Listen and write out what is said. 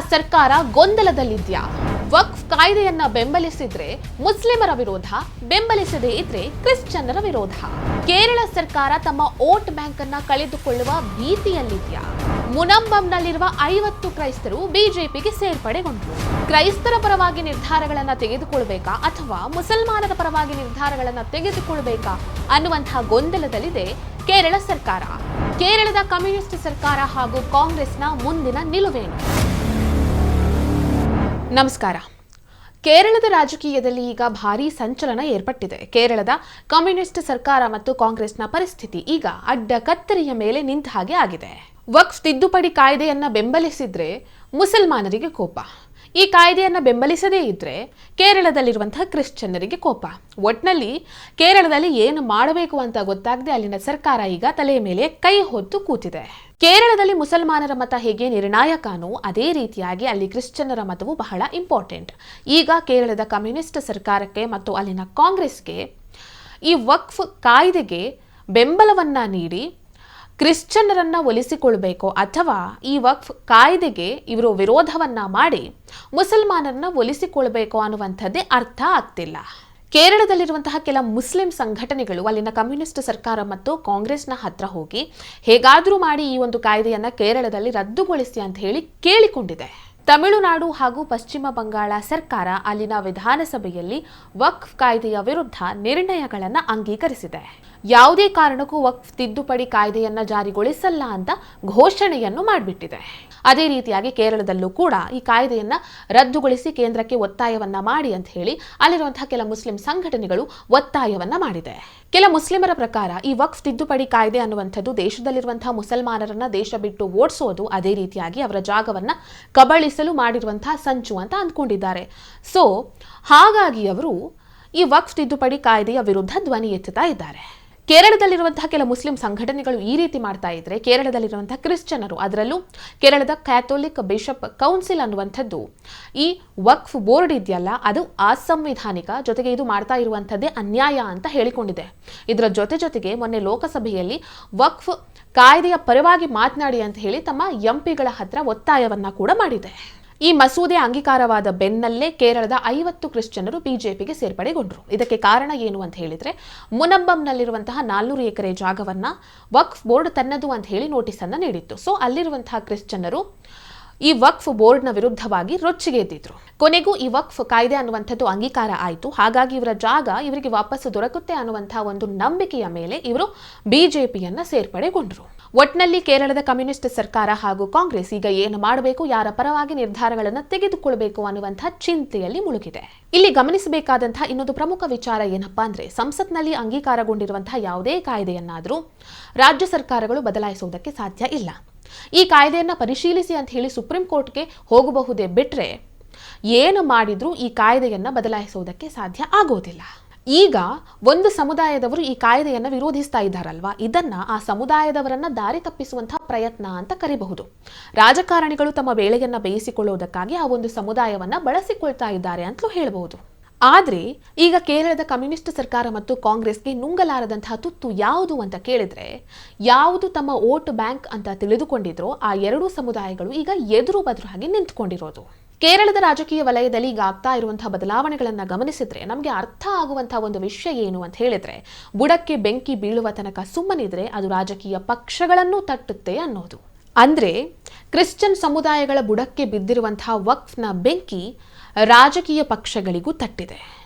ಸರ್ಕಾರ ಗೊಂದಲದಲ್ಲಿದ್ಯಾ? ವಕ್ಫ್ ಕಾಯ್ದೆಯನ್ನ ಬೆಂಬಲಿಸಿದ್ರೆ ಮುಸ್ಲಿಮರ ವಿರೋಧ, ಬೆಂಬಲಿಸದೇ ಇದ್ರೆ ಕ್ರಿಶ್ಚಿಯನ್ನರ ವಿರೋಧ. ಕೇರಳ ಸರ್ಕಾರ ತಮ್ಮ ವೋಟ್ ಬ್ಯಾಂಕ್ ಅನ್ನ ಕಳೆದುಕೊಳ್ಳುವ ಭೀತಿಯಲ್ಲಿದ್ಯಾ? ಮುನಂಬಂನಲ್ಲಿರುವ ಐವತ್ತು ಕ್ರೈಸ್ತರು ಬಿಜೆಪಿಗೆ ಸೇರ್ಪಡೆಗೊಂಡರು. ಕ್ರೈಸ್ತರ ಪರವಾಗಿ ನಿರ್ಧಾರಗಳನ್ನ ತೆಗೆದುಕೊಳ್ಬೇಕಾ ಅಥವಾ ಮುಸಲ್ಮಾನರ ಪರವಾಗಿ ನಿರ್ಧಾರಗಳನ್ನ ತೆಗೆದುಕೊಳ್ಬೇಕಾ ಅನ್ನುವಂತಹ ಗೊಂದಲದಲ್ಲಿದೆ ಕೇರಳ ಸರ್ಕಾರ. ಕೇರಳದ ಕಮ್ಯುನಿಸ್ಟ್ ಸರ್ಕಾರ ಹಾಗೂ ಕಾಂಗ್ರೆಸ್ನ ಮುಂದಿನ ನಿಲುವೇನು? ನಮಸ್ಕಾರ. ಕೇರಳದ ರಾಜಕೀಯದಲ್ಲಿ ಈಗ ಭಾರೀ ಸಂಚಲನ ಏರ್ಪಟ್ಟಿದೆ. ಕೇರಳದ ಕಮ್ಯುನಿಸ್ಟ್ ಸರ್ಕಾರ ಮತ್ತು ಕಾಂಗ್ರೆಸ್ನ ಪರಿಸ್ಥಿತಿ ಈಗ ಅಡ್ಡ ಕತ್ತರಿಯ ಮೇಲೆ ನಿಂತ ಹಾಗೆ ಆಗಿದೆ. ವಕ್ಫ್ ತಿದ್ದುಪಡಿ ಕಾಯ್ದೆಯನ್ನ ಬೆಂಬಲಿಸಿದ್ರೆ ಮುಸಲ್ಮಾನರಿಗೆ ಕೋಪ. ಈ ಕಾಯ್ದೆಯನ್ನು ಬೆಂಬಲಿಸದೇ ಇದ್ದರೆ ಕೇರಳದಲ್ಲಿರುವಂತಹ ಕ್ರಿಶ್ಚಿಯನ್ನರಿಗೆ ಕೋಪ. ಒಟ್ನಲ್ಲಿ ಕೇರಳದಲ್ಲಿ ಏನು ಮಾಡಬೇಕು ಅಂತ ಗೊತ್ತಾಗದೆ ಅಲ್ಲಿನ ಸರ್ಕಾರ ಈಗ ತಲೆಯ ಮೇಲೆ ಕೈ ಹೊತ್ತು ಕೂತಿದೆ. ಕೇರಳದಲ್ಲಿ ಮುಸಲ್ಮಾನರ ಮತ ಹೇಗೆ ನಿರ್ಣಾಯಕನೋ ಅದೇ ರೀತಿಯಾಗಿ ಅಲ್ಲಿ ಕ್ರಿಶ್ಚಿಯನ್ನರ ಮತವು ಬಹಳ ಇಂಪಾರ್ಟೆಂಟ್ ಈಗ ಕೇರಳದ ಕಮ್ಯುನಿಸ್ಟ್ ಸರ್ಕಾರಕ್ಕೆ ಮತ್ತು ಅಲ್ಲಿನ ಕಾಂಗ್ರೆಸ್ಗೆ ಈ ವಕ್ಫ್ ಕಾಯ್ದೆಗೆ ಬೆಂಬಲವನ್ನ ನೀಡಿ ಕ್ರಿಶ್ಚಿಯನ್ನರನ್ನ ಒಲಿಸಿಕೊಳ್ಬೇಕು ಅಥವಾ ಈ ವಕ್ಫ್ ಕಾಯ್ದೆಗೆ ಇವರು ವಿರೋಧವನ್ನ ಮಾಡಿ ಮುಸಲ್ಮಾನರನ್ನ ಒಲಿಸಿಕೊಳ್ಬೇಕು ಅನ್ನುವಂಥದ್ದೇ ಅರ್ಥ ಆಗ್ತಿಲ್ಲ. ಕೇರಳದಲ್ಲಿರುವಂತಹ ಕೆಲ ಮುಸ್ಲಿಂ ಸಂಘಟನೆಗಳು ಅಲ್ಲಿನ ಕಮ್ಯುನಿಸ್ಟ್ ಸರ್ಕಾರ ಮತ್ತು ಕಾಂಗ್ರೆಸ್ನ ಹತ್ರ ಹೋಗಿ ಹೇಗಾದರೂ ಮಾಡಿ ಈ ಒಂದು ಕಾಯ್ದೆಯನ್ನು ಕೇರಳದಲ್ಲಿ ರದ್ದುಗೊಳಿಸಿ ಅಂತ ಹೇಳಿ ಕೇಳಿಕೊಂಡಿದೆ. ತಮಿಳುನಾಡು ಹಾಗೂ ಪಶ್ಚಿಮ ಬಂಗಾಳ ಸರ್ಕಾರ ಅಲ್ಲಿನ ವಿಧಾನಸಭೆಯಲ್ಲಿ ವಕ್ಫ್ ಕಾಯ್ದೆಯ ವಿರುದ್ಧ ನಿರ್ಣಯಗಳನ್ನು ಅಂಗೀಕರಿಸಿದೆ. ಯಾವುದೇ ಕಾರಣಕ್ಕೂ ವಕ್ಫ್ ತಿದ್ದುಪಡಿ ಕಾಯ್ದೆಯನ್ನ ಜಾರಿಗೊಳಿಸಲ್ಲ ಅಂತ ಘೋಷಣೆಯನ್ನು ಮಾಡಿಬಿಟ್ಟಿದೆ. ಅದೇ ರೀತಿಯಾಗಿ ಕೇರಳದಲ್ಲೂ ಕೂಡ ಈ ಕಾಯ್ದೆಯನ್ನ ರದ್ದುಗೊಳಿಸಿ ಕೇಂದ್ರಕ್ಕೆ ಒತ್ತಾಯವನ್ನ ಮಾಡಿ ಅಂತ ಹೇಳಿ ಅಲ್ಲಿರುವಂತಹ ಕೆಲ ಮುಸ್ಲಿಂ ಸಂಘಟನೆಗಳು ಒತ್ತಾಯವನ್ನ ಮಾಡಿದೆ. ಕೆಲ ಮುಸ್ಲಿಮರ ಪ್ರಕಾರ ಈ ವಕ್ಫ್ ತಿದ್ದುಪಡಿ ಕಾಯ್ದೆ ಅನ್ನುವಂಥದ್ದು ದೇಶದಲ್ಲಿರುವಂತಹ ಮುಸಲ್ಮಾನರನ್ನ ದೇಶ ಬಿಟ್ಟು ಓಡಿಸೋದು ಅದೇ ರೀತಿಯಾಗಿ ಅವರ ಜಾಗವನ್ನ ಕಬಳಿಸಲು ಮಾಡಿರುವಂತಹ ಸಂಚು ಅಂತ ಅಂದ್ಕೊಂಡಿದ್ದಾರೆ. ಸೊ, ಹಾಗಾಗಿ ಅವರು ಈ ವಕ್ಫ್ ತಿದ್ದುಪಡಿ ಕಾಯ್ದೆಯ ವಿರುದ್ಧ ಧ್ವನಿ ಎತ್ತುತ್ತಾ ಇದ್ದಾರೆ. ಕೇರಳದಲ್ಲಿರುವಂತಹ ಕೆಲ ಮುಸ್ಲಿಂ ಸಂಘಟನೆಗಳು ಈ ರೀತಿ ಮಾಡ್ತಾ ಇದ್ರೆ ಕೇರಳದಲ್ಲಿರುವಂತಹ ಕ್ರಿಶ್ಚಿಯನರು, ಅದರಲ್ಲೂ ಕೇರಳದ ಕ್ಯಾಥೋಲಿಕ್ ಬಿಷಪ್ ಕೌನ್ಸಿಲ್ ಅನ್ನುವಂಥದ್ದು ಈ ವಕ್ಫ್ ಬೋರ್ಡ್ ಇದೆಯಲ್ಲ, ಅದು ಅಸಂವಿಧಾನಿಕ, ಜೊತೆಗೆ ಇದು ಮಾಡ್ತಾ ಇರುವಂಥದ್ದೇ ಅನ್ಯಾಯ ಅಂತ ಹೇಳಿಕೊಂಡಿದೆ. ಇದರ ಜೊತೆ ಜೊತೆಗೆ ಮೊನ್ನೆ ಲೋಕಸಭೆಯಲ್ಲಿ ವಕ್ಫ್ ಕಾಯ್ದೆಯ ಪರವಾಗಿ ಮಾತನಾಡಿ ಅಂತ ಹೇಳಿ ತಮ್ಮ ಎಂಪಿಗಳ ಹತ್ರ ಒತ್ತಾಯವನ್ನ ಕೂಡ ಮಾಡಿದೆ. ಈ ಮಸೂದೆ ಅಂಗೀಕಾರವಾದ ಬೆನ್ನಲ್ಲೇ ಕೇರಳದ ಐವತ್ತು ಕ್ರಿಶ್ಚಿಯನ್ನರು ಬಿಜೆಪಿಗೆ ಸೇರ್ಪಡೆಗೊಂಡರು. ಇದಕ್ಕೆ ಕಾರಣ ಏನು ಅಂತ ಹೇಳಿದರೆ, ಮುನಂಬಂನಲ್ಲಿರುವಂತಹ ನಾಲ್ನೂರು ಎಕರೆ ಜಾಗವನ್ನು ವಕ್ಫ್ ಬೋರ್ಡ್ ತನ್ನದು ಅಂತ ಹೇಳಿ ನೋಟಿಸನ್ನು ನೀಡಿತ್ತು. ಸೊ, ಅಲ್ಲಿರುವಂತಹ ಕ್ರಿಶ್ಚಿಯನ್ನರು ಈ ವಕ್ಫ್ ಬೋರ್ಡ್ನ ವಿರುದ್ಧವಾಗಿ ರೊಚ್ಚಿಗೆ ಎದ್ದಿದ್ರು. ಕೊನೆಗೂ ಈ ವಕ್ಫ್ ಕಾಯ್ದೆ ಅನ್ನುವಂಥದ್ದು ಅಂಗೀಕಾರ ಆಯಿತು. ಹಾಗಾಗಿ ಇವರ ಜಾಗ ಇವರಿಗೆ ವಾಪಸ್ಸು ದೊರಕುತ್ತೆ ಅನ್ನುವಂತಹ ಒಂದು ನಂಬಿಕೆಯ ಮೇಲೆ ಇವರು ಬಿಜೆಪಿಯನ್ನು ಸೇರ್ಪಡೆಗೊಂಡರು. ಒಟ್ನಲ್ಲಿ ಕೇರಳದ ಕಮ್ಯುನಿಸ್ಟ್ ಸರ್ಕಾರ ಹಾಗೂ ಕಾಂಗ್ರೆಸ್ ಈಗ ಏನು ಮಾಡಬೇಕು, ಯಾರ ಪರವಾಗಿ ನಿರ್ಧಾರಗಳನ್ನು ತೆಗೆದುಕೊಳ್ಳಬೇಕು ಅನ್ನುವಂತಹ ಚಿಂತೆಯಲ್ಲಿ ಮುಳುಗಿದೆ. ಇಲ್ಲಿ ಗಮನಿಸಬೇಕಾದಂತಹ ಇನ್ನೊಂದು ಪ್ರಮುಖ ವಿಚಾರ ಏನಪ್ಪಾ ಅಂದ್ರೆ, ಸಂಸತ್ನಲ್ಲಿ ಅಂಗೀಕಾರಗೊಂಡಿರುವಂತಹ ಯಾವುದೇ ಕಾಯ್ದೆಯನ್ನಾದರೂ ರಾಜ್ಯ ಸರ್ಕಾರಗಳು ಬದಲಾಯಿಸುವುದಕ್ಕೆ ಸಾಧ್ಯ ಇಲ್ಲ. ಈ ಕಾಯ್ದೆಯನ್ನ ಪರಿಶೀಲಿಸಿ ಅಂತ ಹೇಳಿ ಸುಪ್ರೀಂ ಕೋರ್ಟ್ಗೆ ಹೋಗಬಹುದೇ ಬಿಟ್ರೆ, ಏನು ಮಾಡಿದ್ರೂ ಈ ಕಾಯ್ದೆಯನ್ನ ಬದಲಾಯಿಸುವುದಕ್ಕೆ ಸಾಧ್ಯ ಆಗೋದಿಲ್ಲ. ಈಗ ಒಂದು ಸಮುದಾಯದವರು ಈ ಕಾಯ್ದೆಯನ್ನು ವಿರೋಧಿಸ್ತಾ ಇದ್ದಾರಲ್ವಾ? ಇದನ್ನ ಆ ಸಮುದಾಯದವರನ್ನ ದಾರಿ ತಪ್ಪಿಸುವಂತಹ ಪ್ರಯತ್ನ ಅಂತ ಕರಿಬಹುದು. ರಾಜಕಾರಣಿಗಳು ತಮ್ಮ ಬೇಳೆಯನ್ನ ಬೇಯಿಸಿಕೊಳ್ಳುವುದಕ್ಕಾಗಿ ಆ ಒಂದು ಸಮುದಾಯವನ್ನ ಬಳಸಿಕೊಳ್ತಾ ಇದ್ದಾರೆ ಅಂತಲೂ ಹೇಳಬಹುದು. ಆದ್ರೆ ಈಗ ಕೇರಳದ ಕಮ್ಯುನಿಸ್ಟ್ ಸರ್ಕಾರ ಮತ್ತು ಕಾಂಗ್ರೆಸ್ಗೆ ನುಂಗಲಾರದಂತಹ ತುತ್ತು ಯಾವುದು ಅಂತ ಕೇಳಿದ್ರೆ, ಯಾವುದು ತಮ್ಮ ವೋಟ್ ಬ್ಯಾಂಕ್ ಅಂತ ತಿಳಿದುಕೊಂಡಿದ್ರೋ ಆ ಎರಡೂ ಸಮುದಾಯಗಳು ಈಗ ಎದುರು ಹಾಗೆ ನಿಂತ್ಕೊಂಡಿರೋದು. ಕೇರಳದ ರಾಜಕೀಯ ವಲಯದಲ್ಲಿ ಈಗ ಆಗ್ತಾ ಇರುವಂತಹ ಬದಲಾವಣೆಗಳನ್ನು ಗಮನಿಸಿದ್ರೆ ನಮಗೆ ಅರ್ಥ ಆಗುವಂತಹ ಒಂದು ವಿಷಯ ಏನು ಅಂತ ಹೇಳಿದ್ರೆ, ಬುಡಕ್ಕೆ ಬೆಂಕಿ ಬೀಳುವ ತನಕ ಸುಮ್ಮನಿದ್ರೆ ಅದು ರಾಜಕೀಯ ಪಕ್ಷಗಳನ್ನು ತಟ್ಟುತ್ತೆ ಅನ್ನೋದು. ಅಂದ್ರೆ ಕ್ರಿಶ್ಚಿಯನ್ ಸಮುದಾಯಗಳ ಬುಡಕ್ಕೆ ಬಿದ್ದಿರುವಂತಹ ವಕ್ಫ್ನ ಬೆಂಕಿ ರಾಜಕೀಯ ಪಕ್ಷಗಳಿಗೂ ತಟ್ಟಿದೆ.